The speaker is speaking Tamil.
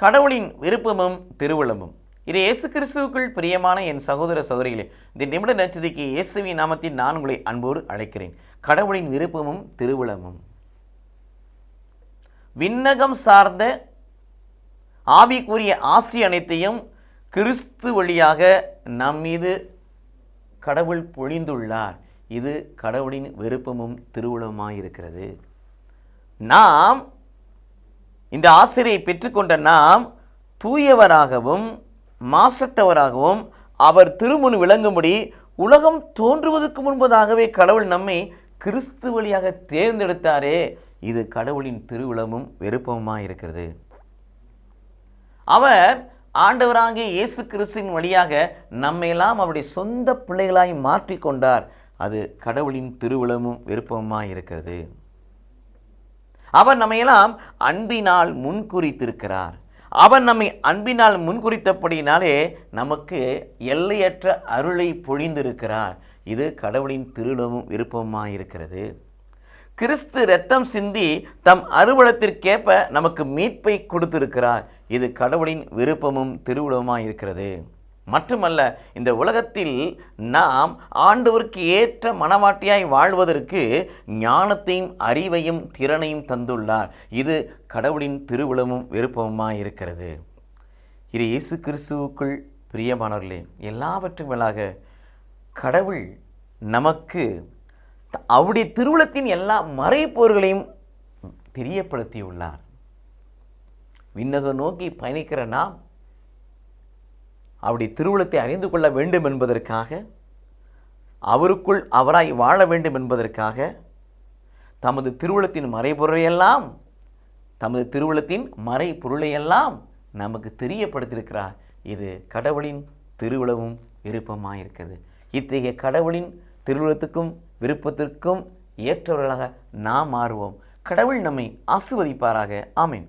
கடவுளின் விருப்பமும் திருவுளமும் இது இயேசு கிறிஸ்துவுக்குள் பிரியமான என் சகோதர சகோதரிகளே இந்த நிமிட நச்சதிக்கு இயேசுவின் நாமத்தில் நான் உங்களை அன்போடு அழைக்கிறேன். கடவுளின் விருப்பமும் திருவுளமும் விண்ணகம் சார்ந்த ஆவிக்குரிய ஆசி அனைத்தையும் கிறிஸ்து வழியாக நம் மீது கடவுள் பொழிந்துள்ளார். இது கடவுளின் விருப்பமும் திருவுளமாயிருக்கிறது நாம் இந்த ஆசிரியை பெற்றுக்கொண்ட நாம் தூயவராகவும் மாசற்றவராகவும் அவர் திருமுன் விளங்கும்படி உலகம் தோன்றுவதற்கு முன்பதாகவே கடவுள் நம்மை கிறிஸ்து வழியாக தேர்ந்தெடுத்தாரே. இது கடவுளின் திருவிழமும் விருப்பமுமாக இருக்கிறது. அவர் ஆண்டவராகிய இயேசு கிறிஸ்துவின் வழியாக நம்மையெல்லாம் அவருடைய சொந்த பிள்ளைகளாய் மாற்றிக்கொண்டார். அது கடவுளின் திருவிழமும் விருப்பமாக இருக்கிறது. அவர் நம்மையெல்லாம் அன்பினால் முன்குறித்திருக்கிறார். அவர் நம்மை அன்பினால் முன்குறித்தபடினாலே நமக்கு எல்லையற்ற அருளை பொழிந்திருக்கிறார். இது கடவுளின் திருளவும் விருப்பமாக இருக்கிறது. கிறிஸ்து ரத்தம் சிந்தி தம் அறுவலத்திற்கேற்ப நமக்கு மீட்பை கொடுத்திருக்கிறார். இது கடவுளின் விருப்பமும் திருவுளவுமாக இருக்கிறது. மட்டுமல்ல இந்த உலகத்தில் நாம் ஆண்டவருக்கு ஏற்ற மனவாட்டியாய் வாழ்வதற்கு ஞானத்தையும் அறிவையும் திறனையும் தந்துள்ளார். இது கடவுளின் திருவிழமும் விருப்பமுமாக இருக்கிறது இது இயேசு கிறிஸ்துவுக்குள் பிரியமானவர்களே எல்லாவற்றும் மேலாக கடவுள் நமக்கு அவருடைய திருவிழத்தின் எல்லா மறைப்போர்களையும் தெரியப்படுத்தியுள்ளார். விண்ணக நோக்கி பயணிக்கிற நாம் அவருடைய திருவுளத்தை அறிந்து கொள்ள வேண்டும் என்பதற்காக அவருக்குள் அவராய் வாழ வேண்டும் என்பதற்காக தமது திருவுளத்தின் மறைபொருளையெல்லாம் தமது திருவுளத்தின் மறைபொருளையெல்லாம் நமக்கு தெரியப்படுத்தியிருக்கிறார். இது கடவுளின் திருவுளவும் விருப்பமாயிருக்கிறது. இத்தகைய கடவுளின் திருவுளத்துக்கும் விருப்பத்திற்கும் ஏற்றவர்களாக நாம் மாறுவோம். கடவுள் நம்மை ஆசிர்வதிப்பாராக. ஆமீன்.